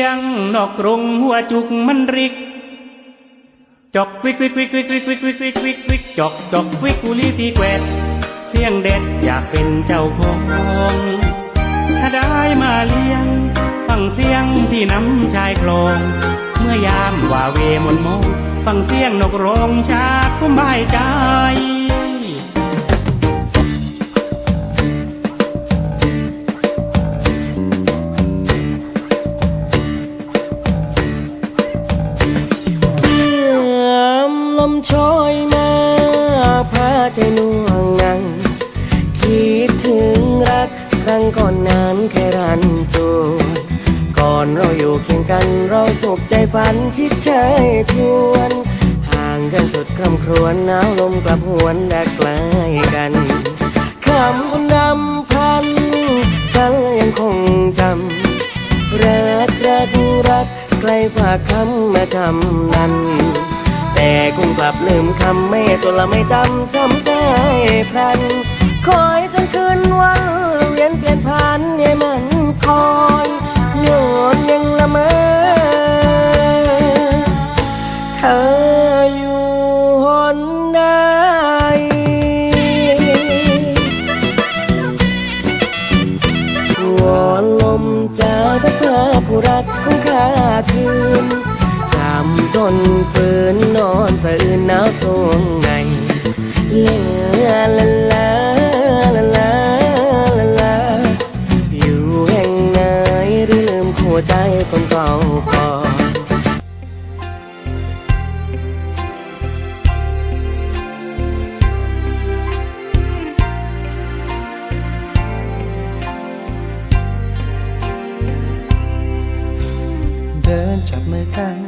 สียงนอกกรงหัวจุกมันริก จอกวิกวิกวิกวิกวิกวิกวิกวิกวิกวิกจอกจอกวิกกุลีตีแกวดเสียงเด็ดอยากเป็นเจ้าของถ้าได้มาเลี้ยง ฟังเสียงที่น้ำชายคลอง เมื่อยามว่าเวมนโมงฟังเสียงนกร้องชาติก็ไม่ใจ โชยมาพาใจน่วงนัง คิดถึงรักครั้งก่อนนั้นแค่รันตูก่อนเราอยู่เคียงกันเราสุขใจฝันชิดเชยชวน ห่างกันสุดคร่ำครวญหนาวลมกลับหวนและใกลกันคำคุณนำพันฉันยังคงจำรักรักรักใครฝากคำมาทำนั้น แต่คงกลับลืมคำไม่ตัวละไม่จำจำใจพลัน คอยจนคืนวันเวียนเปลี่ยนผ่านให้มันคอยโยนยังละเมอเธออยู่หนใดวอนลมจะพัดพาผู้รักของข้าคืนำต้นฝืนนอนสะอื่นหนาวสวงในเลาลาลาลาลาลาลาอยู่แห่งไหนหรือลืมหัวใจคนเก่าก่อเดินจับมือกัน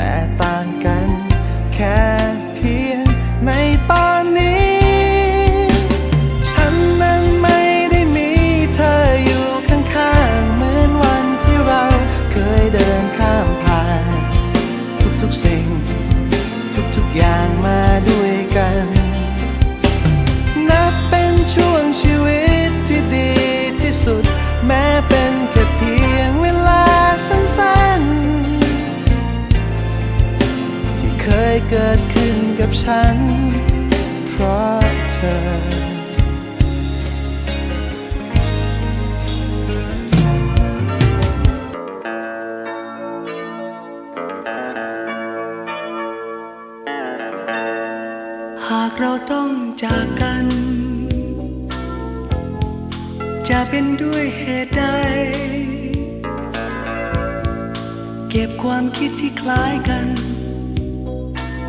แต่ต่างกันแค่เพียงในตอนนี้ ฉันนั้นไม่ได้มีเธออยู่ข้างๆ เหมือนวันที่เราเคยเดินข้ามผ่าน ทุกๆสิ่ง ทุกๆอย่างมาด้วย เกิดขึ้นกับฉัน เพราะเธอหากเราต้องจากกัน จะเป็นด้วยเหตุใด เก็บความคิดที่คล้ายกัน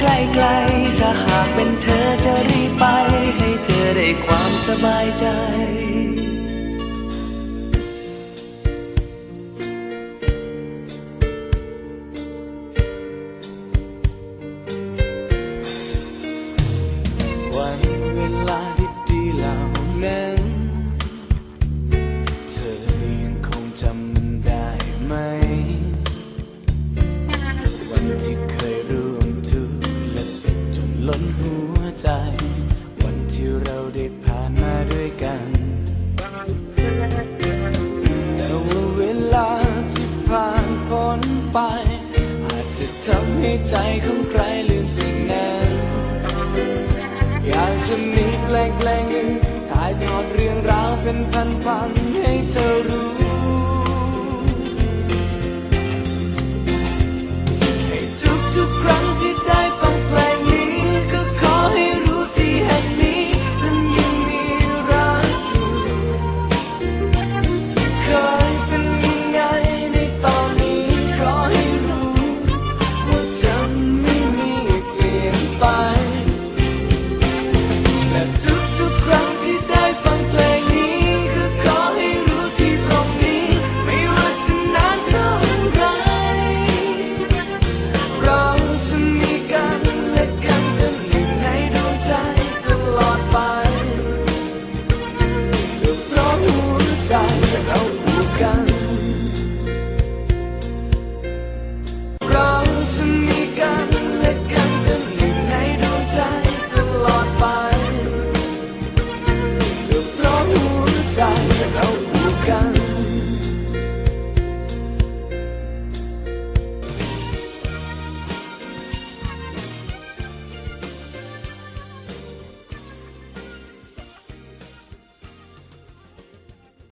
ใกล้ไกลถ้าหากเป็นเธอจะรีบไป ให้เธอได้ความสบายใจ tanpa